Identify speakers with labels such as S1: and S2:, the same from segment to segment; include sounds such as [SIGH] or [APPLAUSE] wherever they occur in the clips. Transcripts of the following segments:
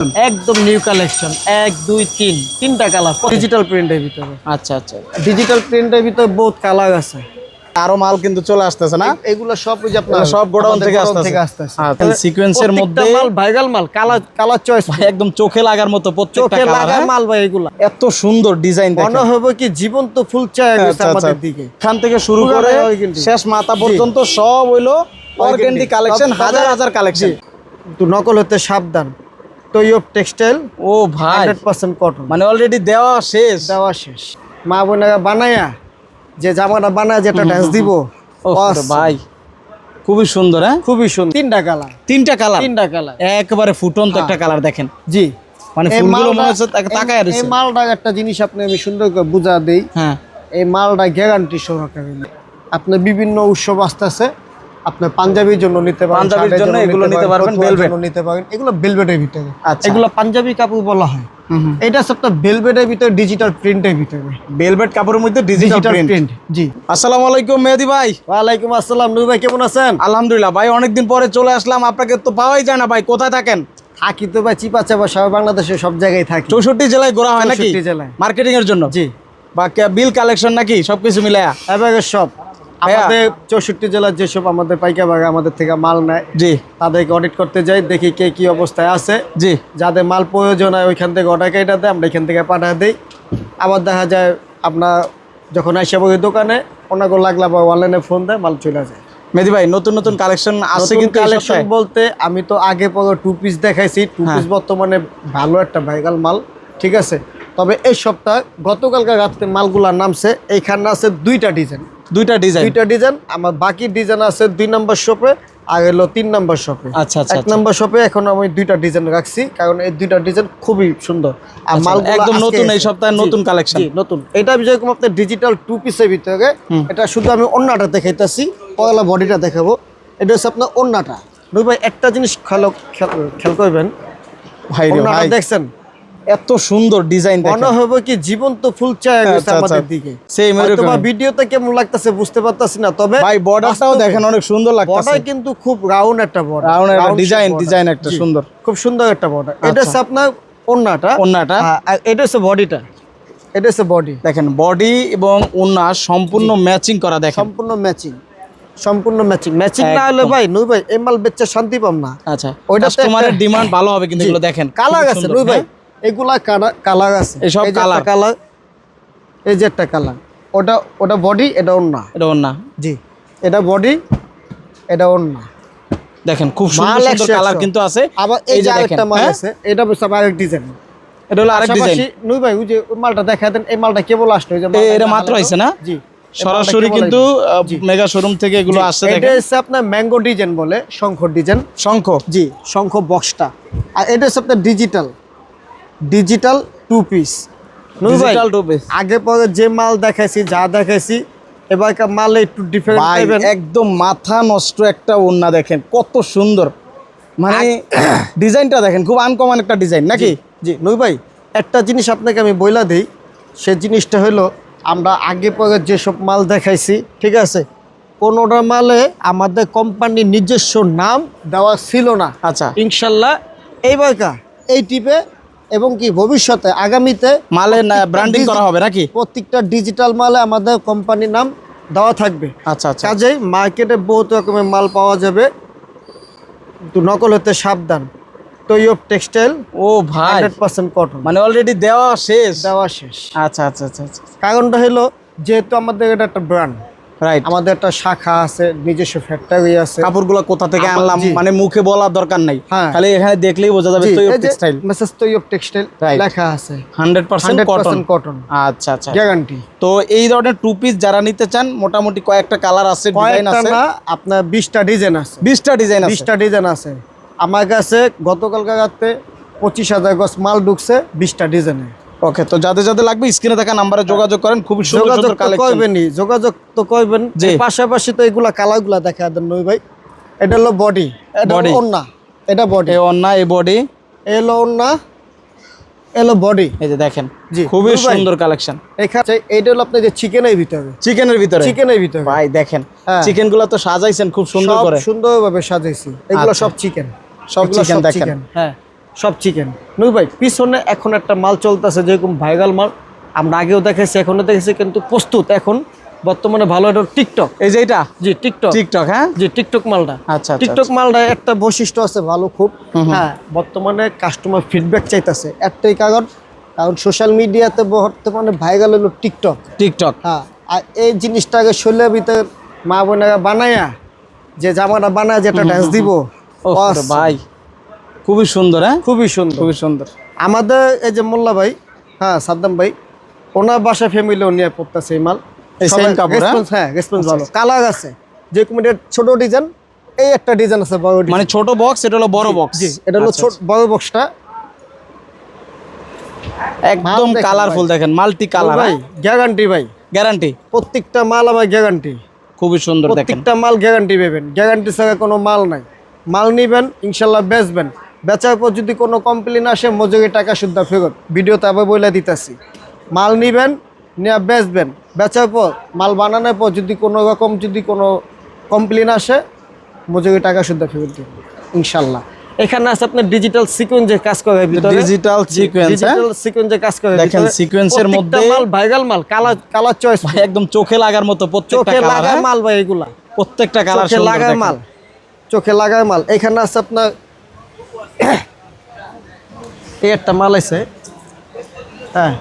S1: একদম new collection এক দুই তিন তিনটা কালার ডিজিটাল প্রিন্টের ভিতরে।
S2: আচ্ছা আচ্ছা।
S1: ডিজিটাল প্রিন্টের ভিতরে বহুত কালার আছে।
S2: আরও মাল কিন্তু চলে আসতেছে না?
S1: এগুলো সব ওই যে আপনার
S2: সব গোডাউন থেকে আসতেছে।
S1: থেকে আসতেছে।
S2: আচ্ছা, সিকোয়েন্সের মধ্যে-
S1: মাল ভাইরাল মাল কালার কালার চয়েস
S2: ভাই একদম চোখে লাগার মতো প্রত্যেকটা
S1: চোখে
S2: কালার
S1: লাগা মাল ভাই এগুলা।
S2: এত সুন্দর ডিজাইন দেখেন।
S1: মনে হবে কি জীবন্ত ফুল চায় গেছে
S2: আচ্ছা, আচ্ছা।
S1: আমাদের দিকে।
S2: এখান থেকে শুরু করে শেষ মাথা পর্যন্ত সব হইল অর্গেন্ডি কালেকশন হাজার হাজার কালেকশন
S1: তো নকল হতে সাবধান। তৈয়ব টেক্সটাইল
S2: ও ভাই।
S1: হান্ড্রেড পার্সেন্ট কটন
S2: মানে অলরেডি দেওয়া শেষ?
S1: দেওয়া শেষ। মা বোনেরা বানায়া যে জামাটা বানায় যেটা ড্যান্স দিব
S2: ভাই খুবই সুন্দর হ্যাঁ?
S1: খুবই সুন্দর। তিনটা কালার
S2: তিনটা কালার
S1: তিনটা কালার
S2: একেবারে ফুটন্ত একটা কালার দেখেন।
S1: জি।
S2: মানে ফুলগুলো মনে হচ্ছে তাকায় রয়েছে।
S1: এই মালটা একটা জিনিস আপনি আমি সুন্দর করে বুঝা দেই।
S2: হ্যাঁ।
S1: এই মালটা গ্যারান্টি সহকারে। আপনি বিভিন্ন উৎসব আসতেছে। আপনি পাঞ্জাবির জন্য নিতে পারেন
S2: পাঞ্জাবির জন্য এগুলো নিতে পারবেন,
S1: নিতে পারেন এগুলো বেলভেটের ভিতরে।
S2: আচ্ছা।
S1: এগুলো পাঞ্জাবি কাপড় বলা হয়। এটা বেলভেটের ভিতরে ডিজিটাল প্রিন্টের ভিতরে।
S2: বেলভেট কাপড়ের মধ্যে ডিজিটাল প্রিন্ট
S1: জি।
S2: আসসালামু আলাইকুম মেহেদি ভাই।
S1: ওয়ালাইকুম আসসালাম নুর ভাই কেমন আছেন?
S2: আলহামদুলিল্লাহ ভাই অনেকদিন পরে চলে আসলাম। আপনাকে তো পাওয়াই যায় না ভাই কোথায় থাকেন?
S1: থাকি তো ভাই চিপা চাপা সারা বাংলাদেশে সব জায়গায় থাকি।
S2: চৌষট্টি জেলায় ঘোরা হয় নাকি?
S1: জেলায়।
S2: মার্কেটিং এর জন্য?
S1: জি।
S2: বা বিল কালেকশন নাকি? সবকিছু মিলায়া?
S1: এবারে সব। আমাদের চৌষট্টি জেলার যেসব আমাদের পাইকা বাগা আমাদের থেকে মাল নেয়
S2: জি।
S1: তাদেরকে অডিট করতে যাই দেখি কে কি অবস্থায় আছে।
S2: জি।
S1: যাদের মাল প্রয়োজন হয় ওইখান থেকে অর্ডার কেটে দেয় আমরা এখান থেকে পাঠা দিই। আবার দেখা যায় আপনার যখন আসে বই দোকানে ওনাকে লাগলে আবার অনলাইনে ফোন দেয় মাল চলে যায়।
S2: মেহেদি ভাই নতুন নতুন কালেকশন
S1: নতুন
S2: কিন্তু
S1: কালেকশন বলতে আমি তো আগে পরে টু পিস দেখাইছি টু
S2: হ্যাঁ।
S1: পিস বর্তমানে ভালো একটা ভাইগাল মাল ঠিক আছে? তবে এই সপ্তাহ গতকালকার রাত্রে মালগুলা নামছে এইখানে আছে দুইটা ডিজাইন।
S2: দুইটা ডিজাইন?
S1: দুইটা ডিজাইন আমার বাকি ডিজাইন আছে দুই নাম্বার শপে আর হলো তিন নাম্বার শপে
S2: আচ্ছা আচ্ছা
S1: এক নম্বর শপে এখন আমি দুইটা ডিজাইন রাখছি কারণ এই দুইটা ডিজাইন খুবই সুন্দর। আর
S2: আচ্ছা,
S1: মালগুলো
S2: একদম নতুন এই সপ্তাহে নতুন কালেকশন
S1: জি নতুন। এটা যেরকম আপনার ডিজিটাল টু পিসের ভিতরে এটা শুধু আমি অন্যটা দেখাইতেছি পয়লা বডিটা দেখাবো। এটা হচ্ছে আপনার অন্যটা ভাই একটা জিনিস খেয়াল খেয়াল- করবেন।
S2: ভাই।
S1: দেখছেন?
S2: এত সুন্দর ডিজাইন
S1: মনে হবে কি জীবন্ত ফুল চায়
S2: আচ্ছা,
S1: আমাদের
S2: আচ্ছা।
S1: দিকে।
S2: এরকমই।
S1: হয়তোবা ভিডিওতে কেমন লাগতেছে বুঝতে পারতাছি না তবে
S2: ভাই বর্ডারটাও দেখেন অনেক সুন্দর লাগতেছে।
S1: বর্ডার কিন্তু খুব রাউন্ড একটা বর্ডার
S2: Round একটা design, design একটা সুন্দর।
S1: খুব সুন্দর একটা বর্ডার এটা
S2: আচ্ছা।
S1: হচ্ছে আপনার ওন্নাটা।
S2: ওন্নাটা?
S1: হ্যাঁ, এটা হচ্ছে বডিটা এটা হচ্ছে বডি
S2: দেখেন বডি এবং ওন্না সম্পূর্ণ ম্যাচিং করা দেখেন।
S1: সম্পূর্ণ ম্যাচিং সম্পূর্ণ ম্যাচিং ম্যাচিং না হলে ভাই নুই ভাই এই মাল বেচে শান্তি পাম না।
S2: আচ্ছা ওইটা
S1: একটা-
S2: ডিমান্ড ভালো হবে কিন্তু এগুলো দেখেন।
S1: কালার আছে নুই ভাই।
S2: হ্যাঁ?
S1: এগুলা কালার আছে।
S2: এসব
S1: এই যে একটা কালার এই যে একটা কালার ওটা ওটা বডি এটা ওন্না
S2: এটা ওন্না
S1: জি এটা বডি এটা ওন্না
S2: দেখেন খুব সুন্দর সুন্দর কালার কিন্তু আছে।
S1: আবার এই যে আরেকটা মাল
S2: হ্যাঁ?
S1: আছে এটা আরেক ডিজাইন
S2: এটা হলো আরেক ডিজাইন
S1: পাশাপাশি নুই ভাই ওই যে মালটা দেখা দেন এই মালটা কেবল আসলো যে
S2: এটা মাত্র
S1: হলো।
S2: না?
S1: জি
S2: সরাসরি কিন্তু মেগা শোরুম থেকে এগুলো
S1: এটা হচ্ছে আপনার ম্যাঙ্গো ডিজাইন বলে শঙ্খ ডিজাইন
S2: শঙ্খ?
S1: জি শঙ্খ বক্সটা আর এটা হচ্ছে আপনার digital digital two piece
S2: digital টুপে
S1: আগে পরে যে মাল দেখাইছি যা দেখাইছি এবারকার মাল একটু ডিফারেন্ট
S2: ভাই
S1: পাইবেন
S2: একদম মাথা নষ্ট একটা ওন্না দেখেন কত সুন্দর। মানে [COUGHS] ডিজাইনটা দেখেন খুব আনকমন একটা ডিজাইন নাকি?
S1: জি নই ভাই একটা জিনিস আপনাকে আমি বইলা দিই সে জিনিসটা হলো আমরা আগে পরে যেসব মাল দেখাইছি ঠিক আছে কোনোটা মালে আমাদের কোম্পানির নিজস্ব নাম দেওয়া ছিল না।
S2: আচ্ছা।
S1: ইনশাল্লাহ এইবারকার এই টিপে এবং কি ভবিষ্যতে আগামীতে
S2: মালে ব্র্যান্ডিং করা হবে নাকি?
S1: প্রত্যেকটা ডিজিটাল মালে আমাদের কোম্পানির নাম দেওয়া থাকবে।
S2: আচ্ছা আচ্ছা।
S1: কাজেই মার্কেটে বহুত রকমের মাল পাওয়া যাবে। কিন্তু নকল হতে সাবধান। তৈয়ব টেক্সটাইল
S2: ও ভাই।
S1: হান্ড্রেড পার্সেন্ট কটন
S2: মানে অলরেডি দেওয়া শেষ?
S1: দেওয়া শেষ।
S2: আচ্ছা আচ্ছা আচ্ছা আচ্ছা।
S1: কারণটা হলো যেহেতু আমাদের এটা একটা ব্র্যান্ড
S2: রাইট
S1: আমাদের একটা শাখা আছে নিজস্ব ফ্যাক্টরি আছে।
S2: কাপড়গুলো কোথা থেকে আনলাম? মানে মুখে বলার দরকার নাই।
S1: হ্যাঁ।
S2: খালি এখানে দেখলেই বোঝা যাবে
S1: জি,
S2: তো
S1: এই যে
S2: টেক্সটাইল
S1: মেসেজ তৈয়ব টেক্সটাইল লেখা আছে।
S2: Hundred percent
S1: hundred
S2: cotton
S1: cotton
S2: আচ্ছা আচ্ছা।
S1: গ্যারান্টি
S2: তো এই ধরনের টু পিস যারা নিতে চান মোটামুটি কয়েকটা কালার আছে ডিজাইন আছে।
S1: আপনার বিশটা ডিজাইন আছে।
S2: বিশটা ডিজাইন আছে।
S1: বিশটা ডিজাইন আছে। আমার কাছে গতকালকার রাতে পঁচিশ হাজার গছ মাল ঢুকছে বিশটা ডিজাইনে
S2: ওকে তো যাদের যাদের লাগবে স্ক্রিনে থাকা নাম্বারে যোগাযোগ করেন খুবই সুন্দর সুন্দর কালেকশন
S1: যোগাযোগ তো করবেন
S2: জি।
S1: পাশাপাশি তো এগুলা কালারগুলা দেখা দেন নই ভাই। এটা হলো বডি এটা। ওন্না এটা বডি
S2: এই অন্যা এই বডি
S1: এলো ওন্না এলো বডি
S2: এই যে দেখেন
S1: জি,
S2: খুবই সুন্দর কালেকশন
S1: এখানে এইটা হলো আপনার যে চিকেনের ভিতরে।
S2: চিকেনের ভিতরে?
S1: চিকেনের ভিতরে।
S2: ভাই দেখেন
S1: হ্যাঁ।
S2: চিকেনগুলো তো সাজাইছেন খুব সুন্দর করে।
S1: সুন্দরভাবে সাজাইছি। এগুলো
S2: আচ্ছা।
S1: সব চিকেন
S2: সব চিকেন দেখেন।
S1: হ্যাঁ। সব চিকেন নই ভাই পিছনে এখন একটা মাল চলতেছে যেরকম ভাইরাল মাল। আমরা আগেও দেখেছি এখনও দেখেছি কিন্তু প্রস্তুত এখন। বর্তমানে ভালো একটা টিকটক
S2: এই যে এটা
S1: জি টিকটক
S2: টিকটক হ্যাঁ?
S1: জি টিকটক মালটা।
S2: আচ্ছা, আচ্ছা,
S1: টিকটক মালটা একটা বৈশিষ্ট্য আছে ভালো খুব। হ্যাঁ বর্তমানে কাস্টমার ফিডব্যাক চাইতেছে। একটাই কারণ কারণ সোশ্যাল মিডিয়াতে বর্তমানে ভাইরাল হলো টিকটক
S2: টিকটক
S1: হ্যাঁ আর এই জিনিসটাকে শৈলের ভিতরে মা বোনেরা বানায়া যে জামাটা বানায় যে যেটা ড্যান্স দিব।
S2: ও ভাই। খুবই সুন্দর হ্যাঁ?
S1: খুবই সুন্দর।
S2: খুবই সুন্দর।
S1: আমাদের এই যে মোল্লা ভাই হ্যাঁ সাদ্দাম ভাই ওনার বাসা ফ্যামিলিও নিয়ে পড়তেছে এই মাল।
S2: এই
S1: সবাই
S2: কাপড়, হ্যাঁ?
S1: হ্যাঁ রেসপন্স ভালো। কালার আছে যে কুমিরের ছোট ডিজাইন এই একটা ডিজাইন আছে বড়
S2: মানে ছোট বক্স এটা হলো বড় বক্স
S1: জি এটা হলো ছোট বড় বক্সটা
S2: একদম কালারফুল দেখেন মাল্টি কালার
S1: ভাই গ্যারান্টি ভাই।
S2: গ্যারান্টি
S1: প্রত্যেকটা মাল আমার গ্যারান্টি
S2: খুবই সুন্দর দেখেন।
S1: প্রত্যেকটা মাল গ্যারান্টি পাবেন। গ্যারান্টি ছাড়া কোনো মাল নাই। মাল নিবেন ইনশাল্লাহ বেচবেন। বেচার পর যদি কোনো কমপ্লেন আসে মজুরি টাকা শুদ্ধ ফেরত। ভিডিওতে আবার বলে দিতেছি। মাল নিবেন নিয়ে বেচবেন। বেচার পর মাল বানানোর পর যদি কোনো রকম যদি কোনো কমপ্লেন আসে মজুরি টাকা শুদ্ধ ফেরত দেবেন ইনশাল্লাহ। এখানে আছে আপনার ডিজিটাল সিকোয়েন্সে কাজ করে ভিতরে।
S2: ডিজিটাল সিকোয়েন্স
S1: ডিজিটাল সিকোয়েন্সে কাজ করে
S2: দেখেন,
S1: প্রত্যেকটা
S2: মধ্যে-
S1: মাল ভাইরাল মাল কালার কালার চয়েস
S2: একদম চোখে লাগার মতো প্রত্যেকটা
S1: চোখে
S2: কালার
S1: লাগা মাল ভাই এগুলা।
S2: প্রত্যেকটা কালার
S1: চোখে লাগার মাল। চোখে লাগার মাল। এখানে আছে আপনার [COUGHS] এই একটা মাল আছে। হ্যাঁ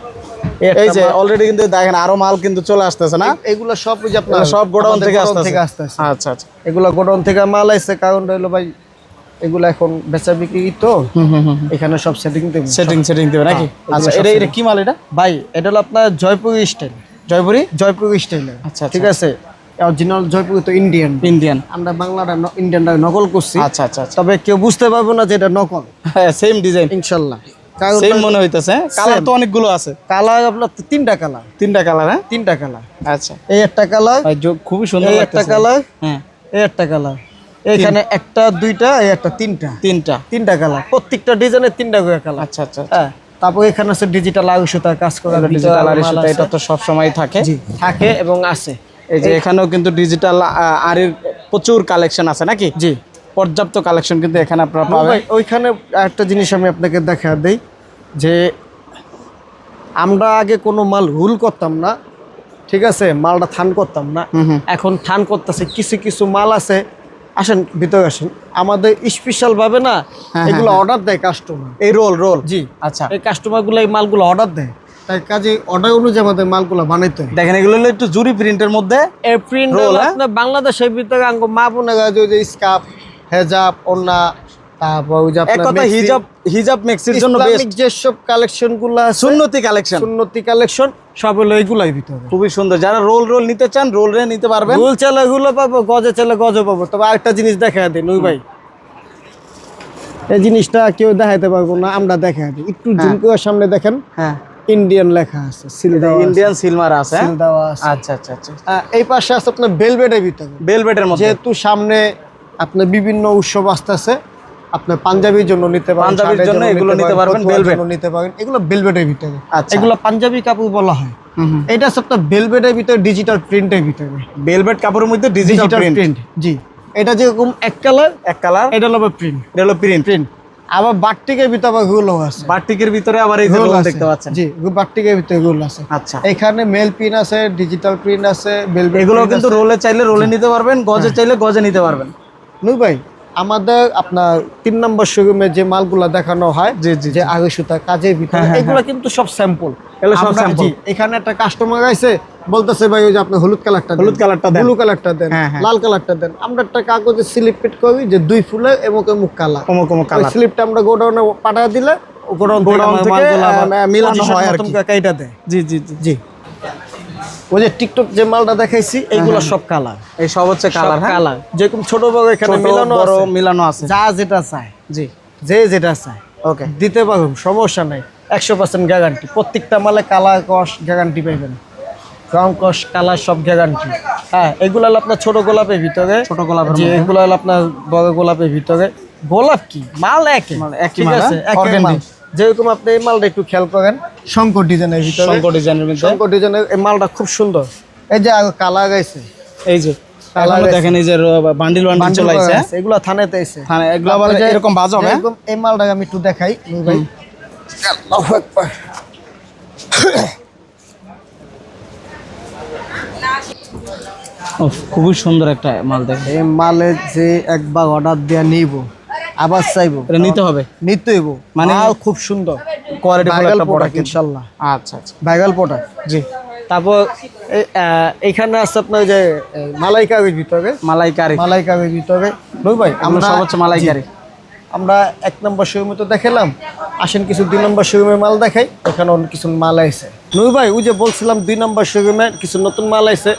S1: এই
S2: যে অলরেডি কিন্তু দেখেন আরও মাল কিন্তু চলে আসতেছে না?
S1: এগুলা সব ওই যে আপনার
S2: সব গোডাউন থেকে আসতেছে। আচ্ছা আচ্ছা।
S1: এগুলা গোডাউন থেকে মাল আছে কারণ হলো ভাই এগুলা এখন বেচা বিক্রি তো এখানে সব সেটিং দেব
S2: সেটিং সেটিং দিবে নাকি?
S1: হ্যাঁ,
S2: আচ্ছা এটা এটা কি মাল এটা?
S1: ভাই এটা হলো আপনার জয়পুরি স্টাইল।
S2: জয়পুরি?
S1: জয়পুরি স্টাইলের।
S2: আচ্ছা,
S1: ঠিক আছে? অরিজিনাল জয়পুরি তো ইন্ডিয়ান
S2: ইন্ডিয়ান
S1: আমরা বাংলাটা ইন্ডিয়ানটা নকল করছি।
S2: আচ্ছা আচ্ছা আচ্ছা।
S1: তবে কেউ বুঝতে পারব না যে এটা নকল।
S2: হ্যাঁ সেম ডিজাইন
S1: ইনশাল্লাহ।
S2: সেম মনে হইতেছে কালার তো অনেকগুলো আছে।
S1: কালার আপনার তিনটা কালার
S2: তিনটা কালার হ্যাঁ?
S1: তিনটা কালার
S2: আচ্ছা।
S1: এই একটা কালার
S2: খুবই সুন্দর
S1: একটা কালার
S2: হ্যাঁ।
S1: এই একটা কালার এখানে একটা দুইটা এই একটা তিনটা।
S2: তিনটা।
S1: তিনটা কালার প্রত্যেকটা ডিজাইনের তিনটা করে কালার
S2: আচ্ছা আচ্ছা
S1: হ্যাঁ। তারপর এখানে আছে ডিজিটাল আয়ু সুতার কাজ করা
S2: ডিজিটাল। এটা তো সব সময় থাকে
S1: থাকে এবং আছে।
S2: এই যে এখানেও কিন্তু ডিজিটাল আরির প্রচুর কালেকশন আছে নাকি?
S1: জি।
S2: পর্যাপ্ত কালেকশন কিন্তু এখানে আপনারা পাবেন।
S1: ওইখানে একটা জিনিস আমি আপনাকে দেখা দেই যে আমরা আগে কোনো মাল হুল করতাম না ঠিক আছে? মালটা থান করতাম না। এখন থান করতেছে কিছু কিছু মাল আছে। আসেন ভিতরে আসেন। আমাদের স্পেশাল ভাবে না এগুলো অর্ডার দেয় কাস্টমার
S2: এই রোল রোল
S1: জি।
S2: আচ্ছা।
S1: এই কাস্টমারগুলো এই মালগুলো অর্ডার দেয়। তাই কাজে অর্ডার অনুযায়ী আমাদের মালগুলো বানাইতে হয়।
S2: দেখেন এগুলো হলো একটু জুরি প্রিন্টের মধ্যে
S1: প্রিন্ট
S2: হ্যাঁ?
S1: আপনার বাংলাদেশের ভিতরে আঙ্গ মা বোনেরা যে যে স্কার্ফ হেজাব ওন্না তারপর ওই যে আপনার
S2: হিজাব হিজাব মেক্সির জন্য বেস্ট
S1: যেসব কালেকশন
S2: সুন্নতি কালেকশন।
S1: সুন্নতি কালেকশন সব হলো এইগুলাই ভিতরে।
S2: খুবই সুন্দর। যারা রোল রোল নিতে চান রোল রে নিতে পারবেন।
S1: রোল চালে গুলো পাবো গজে চালে গজে পাবো। তবে আরেকটা জিনিস দেখা দিন ওই ভাই। এই জিনিসটা কেউ দেখাইতে পারব না আমরা দেখা দিই। একটু জুম করে সামনে দেখেন।
S2: হ্যাঁ।
S1: ইন্ডিয়ান লেখা আছে সিল
S2: ইন্ডিয়ান সিলমার আছে?
S1: সিল দেওয়া আছে।
S2: আচ্ছা আচ্ছা আচ্ছা।
S1: এই পাশে আছে আপনার বেলভেটের ভিতরে।
S2: বেলভেটের মধ্যে।
S1: যেহেতু সামনে আপনার বিভিন্ন উৎসব আসতেছে আপনার পাঞ্জাবির জন্য নিতে পারেন
S2: পাঞ্জাবির জন্য এগুলো নিতে পারবেন, velvet।
S1: নিতে পারেন এগুলো বেলভেটের ভিতরে।
S2: আচ্ছা।
S1: এগুলো পাঞ্জাবি কাপড় বলা হয়। এটা হচ্ছে আপনার বেলভেটের ভিতরে ডিজিটাল প্রিন্টের ভিতরে।
S2: বেলভেট কাপড়ের মধ্যে ডিজিটাল প্রিন্ট
S1: জি। এটা যেরকম এক কালার
S2: এক কালার
S1: এটা হলো প্রিন্ট
S2: এটা হলো প্রিন্ট
S1: প্রিন্ট আবার বাটিকের ভিতরে আবারগুলো আছে।
S2: বাটিকের ভিতরে আবার এই যে
S1: আছে।
S2: দেখতে পাচ্ছেন।
S1: জি বাটিকের ভিতরে গুলো আছে।
S2: আচ্ছা।
S1: এখানে মেল প্রিন্ট আছে ডিজিটাল প্রিন্ট আছে
S2: এগুলো কিন্তু রোলে চাইলে রোলে নিতে পারবেন গজে চাইলে গজে নিতে পারবেন।
S1: নু ভাই আমাদের আপনার তিন নম্বর শোরুমে যে মালগুলা দেখানো হয়
S2: জি,
S1: যে আগে সুতা কাজের ভিতরে এগুলো কিন্তু সব স্যাম্পল
S2: এগুলো সব sample।
S1: এখানে একটা কাস্টমার আছে বলতেছে ভাই ওই যে আপনি হলুদ কালারটা
S2: হলুদ কালারটা দেন।
S1: ব্লু কালারটা দেন
S2: হ্যাঁ, হ্যাঁ।
S1: লাল কালারটা দেন। আমরা একটা কাগজে স্লিপ পেট করি যে দুই ফুলে এবং মুখ কালার।
S2: কমো কমো
S1: ওই
S2: কালার।
S1: স্লিপটা আমরা গোডাউনে পাঠিয়ে দিলে গোডাউন
S2: থেকে, মিলানো হয় আর কি।
S1: কাইটা দেয়।
S2: জি জি জি।
S1: জি। ওই যে টিকটক যে মালটা দেখাইছি এইগুলো সব কালার।
S2: এই সব হচ্ছে কালার হ্যাঁ?
S1: কালার। যেরকম ছোট বড় এখানে মিলানো
S2: বড়
S1: আছে।
S2: মিলানো আছে।
S1: যা যেটা চায়।
S2: জি।
S1: যে যেটা চায়।
S2: ওকে
S1: দিতে পারবেন সমস্যা নাই। একশো পার্সেন্ট গ্যারান্টি প্রত্যেকটা মালে কালার কস গ্যারান্টি পাইবেন। রং কালার সব গ্যারান্টি হ্যাঁ এগুলো হলো আপনার ছোট গোলাপের ভিতরে।
S2: ছোট গোলাপের মধ্যে।
S1: এগুলো হলো আপনার বড় গোলাপের ভিতরে। গোলাপ কি? মাল একই
S2: মাল একই
S1: ঠিক
S2: মাল,
S1: আছে
S2: হ্যাঁ?
S1: একই মাল। যেরকম আপনি এই মালটা একটু খেয়াল করেন। শঙ্কর ডিজাইনের ভিতরে।
S2: শঙ্কর ডিজাইনের মধ্যে।
S1: শঙ্কর ডিজাইনের এই মালটা খুব সুন্দর। এই যে কালার গাইছে।
S2: এই যে দেখেন এই যে বান্ডিল বান্ডিল চলাইছে
S1: আছে, এগুলো থানাতে এসে
S2: হ্যাঁ এগুলো আবার এরকম বাজব হ্যাঁ?
S1: এরকম এই মালটাকে আমি একটু দেখাই ভাই। আল্লাহু আকবার।
S2: খুবই সুন্দর একটা মাল দেখেন
S1: এই মালে যে একবার অর্ডার দেওয়া নিব আবার চাইব।
S2: এটা নিতে হবে?
S1: নিতে হইব।
S2: মানে-
S1: খুব সুন্দর।
S2: কোয়ালিটি একটা
S1: প্রোডাক্ট ইনশাল্লাহ।
S2: আচ্ছা আচ্ছা।
S1: ভাইরাল প্রোডাক্ট
S2: জি।
S1: তারপর এই, এইখানে আছে আপনার যে মালাই কাগজ ভিতরে।
S2: মালাইকারি।
S1: মালাই কাগজ ভিতরে। নূর ভাই
S2: আমরা
S1: আমরা
S2: সর্বোচ্চ মালাইকারি।
S1: আমরা এক নম্বর শোরুমে তো দেখালাম। আসেন কিছু দুই নম্বর শোরুমে মাল দেখাই। এখানে অনেক কিছু মাল আইছে। নূর ভাই ওই যে বলছিলাম দুই নম্বর শোরুমে কিছু নতুন মাল আইছে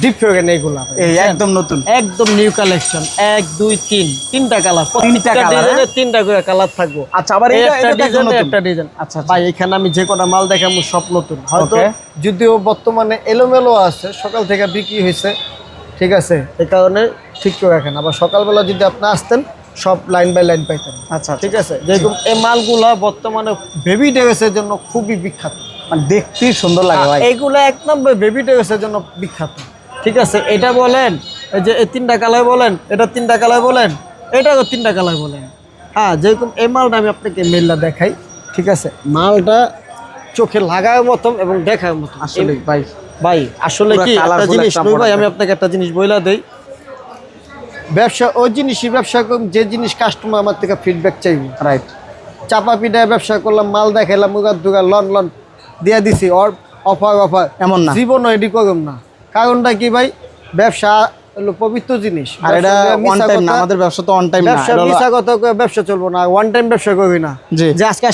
S1: ডিপ ফ্রিজের এইগুলা
S2: এই একদম নতুন।
S1: একদম নিউ কালেকশন এক দুই তিন তিনটা কালার
S2: তিনটা colour, হ্যাঁ?
S1: তিনটা করে কালার থাকব।
S2: আচ্ছা আবার
S1: একটা ডিজাইন একটা ডিজাইন
S2: আচ্ছা, আচ্ছা।
S1: ভাই এখানে আমি যে কটা মাল দেখাবো সব নতুন। হয়তো যদিও বর্তমানে এলোমেলো আছে সকাল থেকে বিক্রি হয়েছে ঠিক আছে? এই কারণে ঠিক করে রাখেন। আবার সকালবেলা যদি আপনি আসতেন সব লাইন বাই লাইন পাইতেন।
S2: আচ্ছা
S1: ঠিক আছে? যেরকম এই মালগুলা বর্তমানে বেবি ডেগেসের জন্য খুবই বিখ্যাত।
S2: মানে দেখতেই সুন্দর লাগে ভাই।
S1: এইগুলো এক নম্বর বেবি ডেগেসের জন্য বিখ্যাত। ঠিক আছে এটা বলেন এই যে এই তিনটা কালার বলেন এটা তিনটা কালার বলেন এটাও তিনটা কালার বলেন। হ্যাঁ যেরকম এই মালটা আমি আপনাকে মেলটা দেখাই ঠিক আছে? মালটা চোখে লাগার মতন এবং দেখার মতন।
S2: আসলে ভাই
S1: ভাই আসলে কি একটা জিনিস ভাই আমি আপনাকে একটা জিনিস বইলা দেই। ব্যবসা ওই জিনিসই ব্যবসা করুন যে জিনিস কাস্টমার আমার থেকে ফিডব্যাক চাইবে।
S2: রাইট
S1: চাপা পিঠায় ব্যবসা করলাম মাল দেখাইলাম মুগার দুগার লন লন। দিয়া দিছি অর অফার অফার।
S2: এমন না।
S1: জীবনও এডি করুম না। কারণটা কি ভাই? ব্যবসা হলো পবিত্র জিনিস।
S2: আর এটা ওয়ান টাইম না আমাদের ব্যবসা তো টাইম না
S1: ব্যবসা
S2: এটা
S1: কথা কয়ে ব্যবসা চলবো না ওয়ান টাইম ব্যবসা করি না। যে আজকে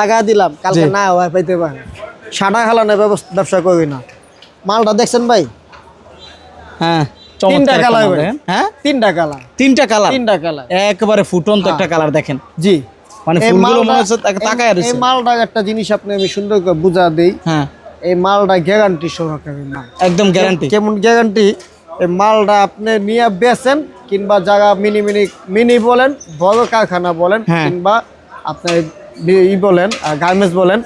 S1: লাগা দিলাম কালকে না হয় পাইতে পারে। সাদা খালানে ব্যবসা করি না। মালটা দেখছেন ভাই?
S2: হ্যাঁ
S1: তিনটা কালার
S2: হ্যাঁ?
S1: তিনটা কালার
S2: তিনটা কালার
S1: তিনটা কালার
S2: একবারে ফুটন্ত একটা কালার দেখেন।
S1: জি।
S2: মানে ফুলগুলো মনে হচ্ছে তাকায়
S1: এই মালটা একটা জিনিস আপনি আমি সুন্দর করে বুঝা দেই।
S2: হ্যাঁ।
S1: এই মালটা গ্যারান্টি সহকারে মাল।
S2: একদম গ্যারান্টি
S1: কেমন গ্যারান্টি এই মালটা আপনি নিয়ে বেচেন কিংবা জায়গা মিনি মিনি মিনি বলেন বড় কারখানা বলেন
S2: হ্যাঁ।
S1: কিংবা আপনার ই বলেন গার্মেন্টস বলেন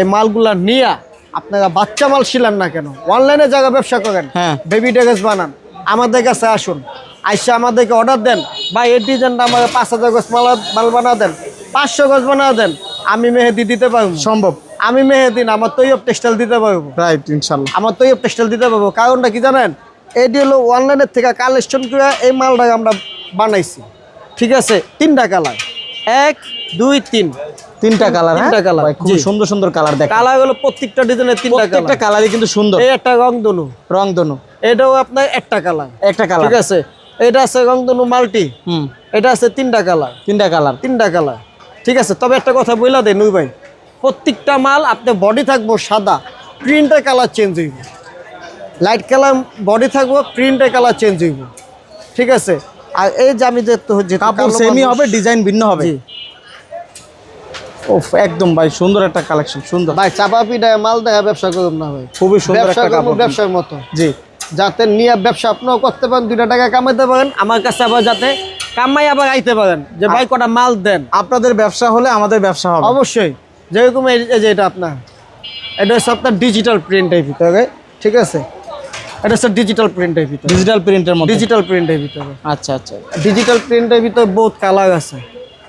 S1: এই মালগুলা নিয়ে আপনারা বাচ্চা মাল ছিলেন না কেন? অনলাইনে জায়গা ব্যবসা করেন
S2: হ্যাঁ।
S1: বেবি ডেগেস বানান আমাদের কাছে আসুন। আইসা আমাদেরকে অর্ডার দেন। বা এই ডিজাইনটা আমাদের পাঁচ হাজার গজ মাল মাল বানা দেন। পাঁচশো গজ বানা দেন। আমি মেহেদি দিতে পারব।
S2: সম্ভব।
S1: আমি মেহেদি না আমার তৈয়ব টেক্সটাইল দিতে পারব।
S2: রাইট ইনশাল্লাহ
S1: আমার তৈয়ব টেক্সটাইল দিতে পারব। কারণটা কি জানেন? এটি হলো অনলাইনের থেকে কালেকশন করে এই মালটাকে আমরা বানাইছি। ঠিক আছে? তিনটা কালার এক দুই তিন।
S2: তিনটা কালার
S1: তিনটা
S2: হ্যাঁ
S1: colour,
S2: ভাই, খুব সুন্দর সুন্দর কালার দেখ
S1: কালার হলো প্রত্যেকটা ডিজাইনের তিনটা
S2: প্রত্যেকটা
S1: কালার
S2: কালারই কিন্তু সুন্দর।
S1: এই একটা রং দনু
S2: রং দনু
S1: এটাও আপনার একটা কালার
S2: একটা কালার
S1: ঠিক আছে? এটা আছে রং দনু মাল্টি।
S2: হুম।
S1: এটা আছে তিনটা কালার
S2: তিনটা কালার
S1: তিনটা কালার ঠিক আছে তবে একটা কথা বইলা দেয় নুই ভাই। প্রত্যেকটা মাল আপনি বডি থাকব সাদা প্রিন্টের কালার চেঞ্জ হইব। লাইট কালার বডি থাকব প্রিন্টের কালার চেঞ্জ হইব। ঠিক আছে আর এই যে আমি যে
S2: কাপড় সেমই হবে ডিজাইন ভিন্ন হবে। ওফ একদম ভাই সুন্দর একটা কালেকশন সুন্দর।
S1: ভাই চাপা পিঠায় মাল দেখা ব্যবসা করুন না ভাই।
S2: খুবই সুন্দর একটা কাপড়।
S1: ব্যবসার মতো।
S2: জি।
S1: যাতে নিয়ে ব্যবসা আপনিও করতে পারেন দুইটা টাকা কামাইতে পারেন। আমার কাছে আবার যাতে কামাই আবার আইতে পারেন যে ভাই কটা মাল দেন।
S2: আপনাদের ব্যবসা হলে আমাদের ব্যবসা হবে।
S1: অবশ্যই। যেরকম এই যে এটা আপনার এটা হচ্ছে আপনার ডিজিটাল প্রিন্টের ভিতরে ঠিক আছে? এটা হচ্ছে ডিজিটাল প্রিন্টের ভিতরে।
S2: ডিজিটাল প্রিন্টের মধ্যে?
S1: ডিজিটাল প্রিন্টের ভিতরে।
S2: আচ্ছা আচ্ছা।
S1: ডিজিটাল প্রিন্টের ভিতরে বহুত কালার আছে।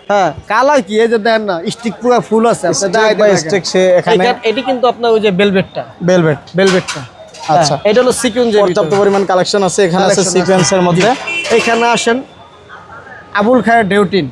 S1: হ্যাঁ কালার কি? এই যে দেন না স্টিক পুরো ফুল আছে। আগে।
S2: সে এখানে
S1: এটি কিন্তু আপনার ওই যে বেলভেটটা
S2: ভেলভেট
S1: বেলভেটটা
S2: আচ্ছা।
S1: এটা হলো সিকুয়েন্স
S2: পর্যাপ্ত পরিমাণ কালেকশন আছে এখানে আছে। সিকোয়েন্সের মধ্যে।
S1: এখানে আসেন আবুল খায়ের ডেউটিন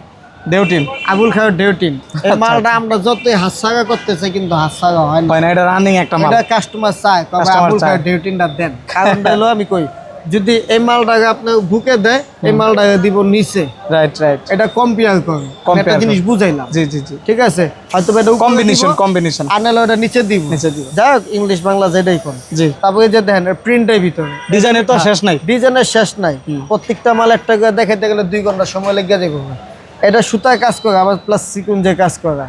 S2: ডেউটিন
S1: আবুল খায়ের ডেউটিন। এই
S2: আচ্ছা,
S1: মালটা আমরা যতই হাসাগা করতেছে কিন্তু হাসাগা হয় না।
S2: এটা রানিং একটা মাল।
S1: এটা কাস্টমার চায়
S2: তবে
S1: আবুল খায়ের ডেউটিনটা দেন। কারণ হলো আমি কই যদি এই মালটাকে আপনি বুকে দেয় এই মালটাকে দিব নিচে।
S2: রাইট রাইট
S1: এটা কম্পেয়ার করে একটা
S2: করে।
S1: জিনিস বুঝাইলাম।
S2: জি জি জি।
S1: ঠিক আছে? হয়তো এটা
S2: কম্বিনেশন কম্বিনেশন
S1: আর নাহলে ওটা নিচে দিব।
S2: নিচে দিব।
S1: যাই হোক ইংলিশ বাংলা যেটাই কোন
S2: জি।
S1: তারপরে যে দেখেন প্রিন্টের ভিতরে।
S2: ডিজাইনের তো শেষ নাই।
S1: ডিজাইনের শেষ নাই। প্রত্যেকটা মাল একটা করে দেখাইতে গেলে দুই ঘণ্টা সময় লেগে যাবে। এটা সুতায় কাজ করে আবার প্লাস সিকুন যে কাজ করা।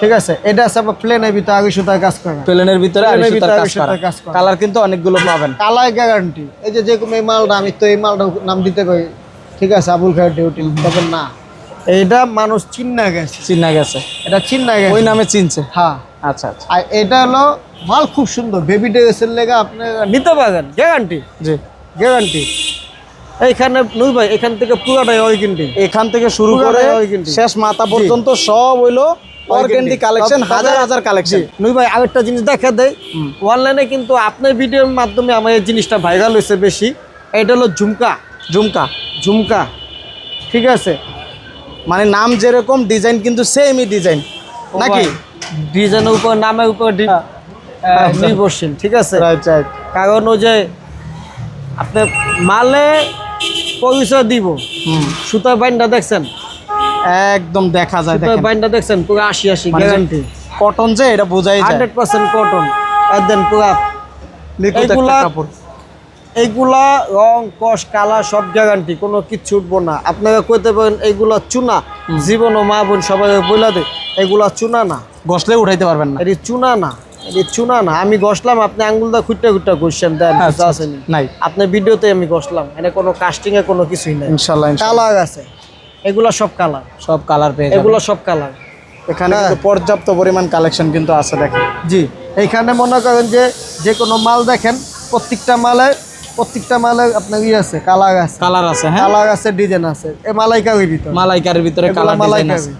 S1: ঠিক আছে? এটা আছে আবার প্লেনের ভিতরে আগে সুতায় কাজ করা।
S2: প্লেনের ভিতরে
S1: প্লেনের
S2: সুতার কাজ করা। কালার কিন্তু অনেকগুলো পাবেন।
S1: কালার গ্যারান্টি এই যে যেরকম এই মালটা আমি তো এই মালটা নাম দিতে কই? ঠিক আছে আবুল খায়ের ডিউটি তবে না এইটা মানুষ চিন্না গেছে।
S2: চিনা গেছে।
S1: এটা চিন্না গেছে।
S2: ওই নামে চিনছে।
S1: হ্যাঁ।
S2: আচ্ছা আচ্ছা।
S1: আর এটা হলো মাল খুব সুন্দর। বেবি ড্রেসের লেগে আপনি নিতে পারেন গ্যারান্টি
S2: জি।
S1: গ্যারান্টি এইখানে নুই ভাই এখান থেকে পুরোটাই অরিগেন্টি
S2: এখান থেকে শুরু করে শেষ মাথা পর্যন্ত সব হইল অর্গেন্ডি কালেকশন হাজার হাজার কালেকশন
S1: নুই ভাই আরেকটা জিনিস দেখা দেয় অনলাইনে কিন্তু আপনার ভিডিওর মাধ্যমে আমার এই জিনিসটা ভাইরাল হয়েছে বেশি। এটা হলো ঝুমকা।
S2: ঝুমকা।
S1: ঝুমকা। ঠিক আছে?
S2: মানে নাম যেরকম ডিজাইন কিন্তু সেমই ডিজাইন নাকি?
S1: ডিজাইনের উপর নামের উপর
S2: হ্যাঁ।
S1: নির্ভরশীল ঠিক আছে? কারণ ও যে আপনি মালে পরিচয় দিব।
S2: হুম।
S1: সুতার বাইনটা দেখছেন?
S2: একদম দেখা যায় দেখেন।
S1: বাইনটা দেখছেন পুরো আশি আশি
S2: মানে যে
S1: গ্যারান্টি
S2: কটন যে এটা বোঝাই যায়।
S1: হান্ড্রেড পার্সেন্ট কটন আর দেন পুরা
S2: একটা কাপড়।
S1: এইগুলা রং কষ কালার সব গ্যারান্টি কোনো কিচ্ছু উঠবো না। আপনারা কইতে পারেন এইগুলা চুনা। জীবন ও মা বোন সবাই বইলা দে এগুলা চুনা না।
S2: গসলে উঠাইতে পারবেন না।
S1: এটি চুনা না এটি চুনা না। আমি গসলাম আপনি আঙ্গুল দা খুঁটটা খুঁটটা করছেন দেন কিছু
S2: আচ্ছা,
S1: আসেনি
S2: নাই।
S1: আপনার ভিডিওতে আমি গসলাম এখানে কোনো কাস্টিং এ কোনো কিছুই নাই।
S2: ইনশাল্লাহ ইনশাল্লাহ।
S1: কালার আছে। এগুলা সব কালার
S2: সব কালার পেয়ে
S1: এগুলো সব কালার
S2: এখানে পর্যাপ্ত পরিমাণ কালেকশন কিন্তু আছে দেখেন।
S1: জি। এইখানে মনে করেন যে যে কোনো মাল দেখেন প্রত্যেকটা মালে প্রত্যেকটা মালে আপনার ই আছে কালার আছে।
S2: কালার আছে হ্যাঁ?
S1: কালার আছে ডিজাইন আছে। এ মালাইকারির ভিতর।
S2: মালাইকারের ভিতরে কালার ডিজাইন আছে।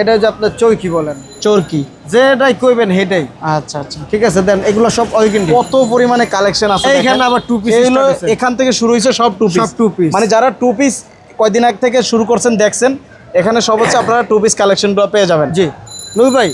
S1: এটা যে আপনার চৌকি বলেন।
S2: চরকি।
S1: যেটাই কইবেন হেটাই
S2: আচ্ছা আচ্ছা।
S1: ঠিক আছে দেন এগুলো সব অরিজিনাল
S2: কত পরিমাণে কালেকশন আছে এখানে।
S1: আবার start আছে।
S2: এখান থেকে শুরু হয়েছে সব টু পিস
S1: সব two piece।
S2: মানে যারা টু পিস কয়দিন আগ থেকে শুরু করছেন, দেখছেন। এখানে সব হচ্ছে আপনারা টু পিস কালেকশনগুলো পেয়ে যাবেন।
S1: জি। নবী ভাই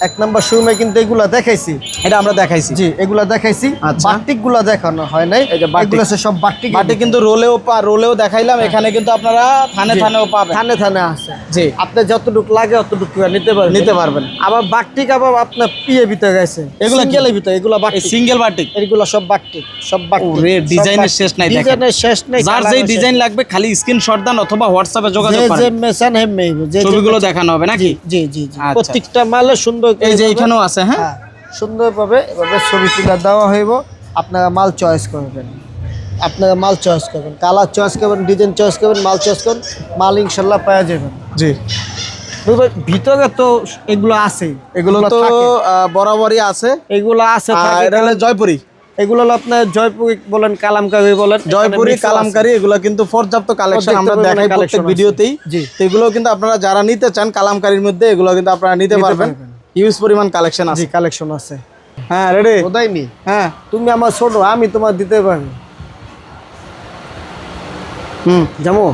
S1: এক নাম্বার শোরুমে কিন্তু এগুলা দেখাইছি।
S2: এটা আমরা দেখাইছি।
S1: জি এগুলা দেখাইছি।
S2: আচ্ছা।
S1: বাটিকগুলা দেখানো হয় নাই।
S2: বাটিক।
S1: এগুলো সব বাটিক
S2: বাটে কিন্তু রোলেও রোলেও দেখাইলাম। এখানে কিন্তু আপনারা থানে থানেও পাবেন।
S1: থানে থানে আছে।
S2: জি।
S1: আপনি যতটুকু লাগে অতটুকু নিতে পারবেন।
S2: নিতে পারবেন।
S1: আবার বাটিক আবার আপনার পিয়ে ভিতরে গেছে।
S2: এগুলা কি?
S1: সিঙ্গেলের ভিতরে এগুলা বাটিক।
S2: Single batik.
S1: এগুলো সব বাটিক সব বাটিক
S2: ডিজাইনের শেষ নাই।
S1: ডিজাইনের শেষ নাই
S2: যার যেই ডিজাইন লাগবে খালি স্ক্রিনশট দেন অথবা হোয়াটসঅ্যাপে যোগাযোগ
S1: যে যে
S2: করেন
S1: মেশান হেম মেইব যে
S2: ছবিগুলো দেখানো হবে নাকি?
S1: জি জি জি।
S2: আচ্ছা।
S1: প্রত্যেকটা মালে সুন্দর
S2: এই যে এখানেও আছে হ্যাঁ?
S1: হ্যাঁ সুন্দরভাবে এভাবে ছবি তুলে দেওয়া হইব। আপনারা মাল চয়েস করবেন। আপনারা মাল চয়েস করবেন। কালার চয়েস করবেন ডিজাইন চয়েস করবেন মাল চয়েস করবেন মাল ইনশাল্লাহ পাওয়া যাবেন
S2: জি।
S1: ভিতরে তো এগুলো আছেই
S2: এগুলো তো বরাবরই আছে।
S1: এগুলো আছে
S2: জয়পুরি।
S1: এগুলো হলো আপনার জয়পুরি বলেন কালামকারি বলেন।
S2: জয়পুরি
S1: আছে।
S2: কালামকারি এগুলো কিন্তু পর্যাপ্ত কালেকশন আমরা দেখাই প্রত্যেক ভিডিওতেই। এগুলো কিন্তু আপনারা যারা নিতে চান কালামকারির মধ্যে এগুলো কিন্তু আপনারা নিতে পারবেন। হিউজ পরিমাণ কালেকশন আছে।
S1: কালেকশন আছে।
S2: হ্যাঁ রেডি
S1: নি
S2: হ্যাঁ।
S1: তুমি আমার ছোট আমি তোমার দিতে পারি।
S2: হুম
S1: জামো?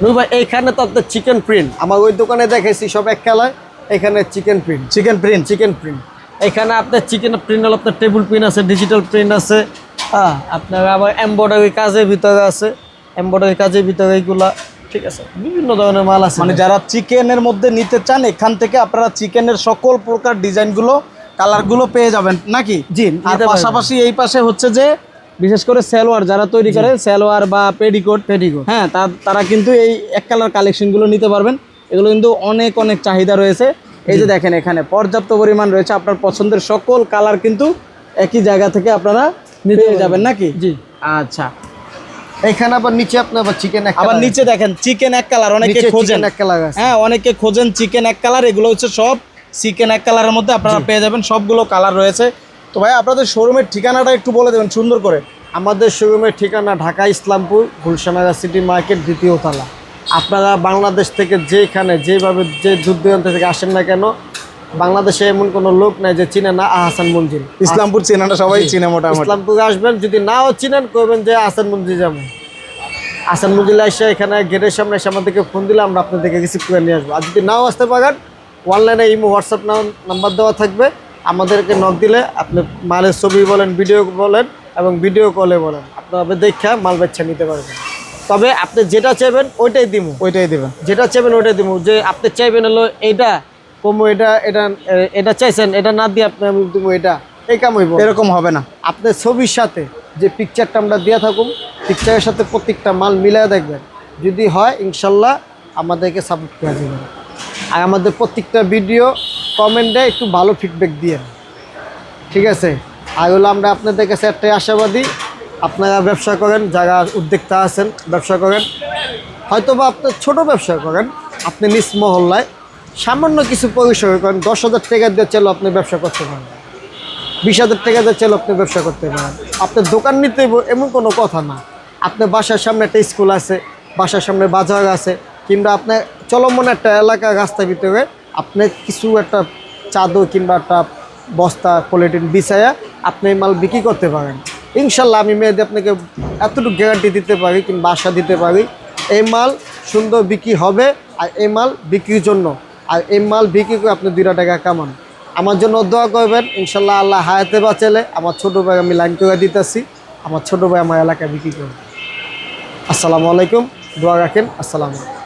S1: নুই ভাই এইখানে তো আপনার চিকেন প্রিন্ট আমার ওই দোকানে দেখেছি সব এক খেলায় এখানে chicken print
S2: chicken print
S1: chicken print এখানে আপনার চিকেন প্রিন্ট হলো আপনার টেবিল প্রিন্ট আছে ডিজিটাল প্রিন্ট আছে। হ্যাঁ আপনার আবার এমব্রয়ডারি কাজের ভিতরে আছে। এমব্রয়ডারি কাজের ভিতরে এইগুলা ঠিক আছে। বিভিন্ন ধরনের মাল আছে।
S2: মানে যারা চিকেনের মধ্যে নিতে চান এখান থেকে আপনারা চিকেনের সকল প্রকার ডিজাইনগুলো কালারগুলো পেয়ে যাবেন নাকি?
S1: জি,
S2: আর পাশাপাশি এই পাশে হচ্ছে যে বিশেষ করে সালোয়ার যারা তৈরি করে সালোয়ার বা পেডিকোট
S1: পেডিকোট
S2: হ্যাঁ তারা কিন্তু এই এক কালার কালেকশনগুলো নিতে পারবেন। এগুলো কিন্তু অনেক অনেক চাহিদা রয়েছে। এই যে দেখেন এখানে পর্যাপ্ত পরিমাণ রয়েছে। আপনার পছন্দের সকল কালার কিন্তু একই জায়গা থেকে আপনারা পেয়ে যাবেন নাকি?
S1: জি।
S2: আচ্ছা।
S1: এখানে আবার নিচে আপনি আবার চিকেন এক
S2: আবার নিচে দেখেন চিকেন এক কালার অনেকে খোঁজেন।
S1: এক কালার
S2: হ্যাঁ অনেকে খোঁজেন চিকেন এক কালার এগুলো হচ্ছে সব চিকেন এক কালারের মধ্যে আপনারা পেয়ে যাবেন সবগুলো কালার রয়েছে। তো ভাই আপনাদের শোরুমের ঠিকানাটা একটু বলে দেবেন সুন্দর করে।
S1: আমাদের শোরুমের ঠিকানা ঢাকা ইসলামপুর গুলশানাগা সিটি মার্কেট দ্বিতীয় তলা। আপনারা বাংলাদেশ থেকে যেখানে যেভাবে যে দূর দূরান্ত থেকে আসেন না কেন বাংলাদেশে এমন কোনো লোক নাই যে চিনে না আহসান মঞ্জিল।
S2: ইসলামপুর চেনাটা সবাই চিনে মোটামুটি।
S1: ইসলামপুরে আসবেন যদি নাও চিনেন করবেন যে আহসান মঞ্জিল যাব। আহসান মঞ্জিল এসে এখানে গেটের সামনে এসে আমাদেরকে ফোন দিলে আমরা আপনাদেরকে রিসিভ করে নিয়ে আসব। আর যদি নাও আসতে পারেন অনলাইনে ইমো হোয়াটসঅ্যাপ নাম্বার দেওয়া থাকবে। আমাদেরকে নক দিলে আপনি মালের ছবি বলেন ভিডিও বলেন এবং ভিডিও কলে বলেন। আপনারা দেখে মাল বেচা নিতে পারবেন। তবে আপনি যেটা চাইবেন ওইটাই দিব
S2: ওইটাই দেবেন।
S1: যেটা চাইবেন ওইটাই দিব যে আপনি চাইবেন হলো এইটা কমো এটা এটা এটা চাইছেন এটা না দিয়ে আপনি আমি দিব এটা এই কাম হইব।
S2: এরকম হবে না।
S1: আপনার ছবির সাথে যে পিকচারটা আমরা দিয়ে থাকুন পিকচারের সাথে প্রত্যেকটা মাল মিলিয়ে দেখবেন। যদি হয় ইনশাল্লাহ আমাদেরকে সাপোর্ট করে দেবেন। আর আমাদের প্রত্যেকটা ভিডিও কমেন্টে একটু ভালো ফিডব্যাক দিয়ে ঠিক আছে? আর হলো আমরা আপনাদের কাছে একটাই আশাবাদী আপনারা ব্যবসা করেন যারা উদ্যোক্তা আছেন ব্যবসা করেন। হয়তো বা আপনার ছোটো ব্যবসা করেন আপনি নিজ মহল্লায় সামান্য কিছু পরিসর করেন দশ হাজার টাকা দিয়ে চলো আপনি ব্যবসা করতে পারেন। বিশ হাজার টাকা দিয়ে চলো আপনি ব্যবসা করতে পারেন। আপনার দোকান নিতে এমন কোনো কথা না। আপনার বাসার সামনে একটা স্কুল আছে, বাসার সামনে বাজার আছে, কিংবা আপনার চলমান একটা এলাকা রাস্তার ভিতরে আপনি কিছু একটা চাদর কিংবা একটা বস্তা পলিটিন বিছায়া আপনি মাল বিক্রি করতে পারেন। ইনশাল্লাহ আমি মেয়েদের আপনাকে এতটুকু গ্যারান্টি দিতে পারি কিংবা আশা দিতে পারি, এই মাল সুন্দর বিক্রি হবে আর এই মাল বিক্রির জন্য। আর এই মাল বিক্রি করে আপনি দুইটা টাকা কামান। আমার জন্য দোয়া করবেন, ইনশাল্লাহ আল্লাহ হায়াতে বাঁচালে আমার ছোটো ভাই আমি লাইন করে দিতেছি, আমার ছোটো ভাই আমার এলাকায় বিক্রি করবে। আসসালামু আলাইকুম, দোয়া রাখেন, আসসালামু আলাইকুম।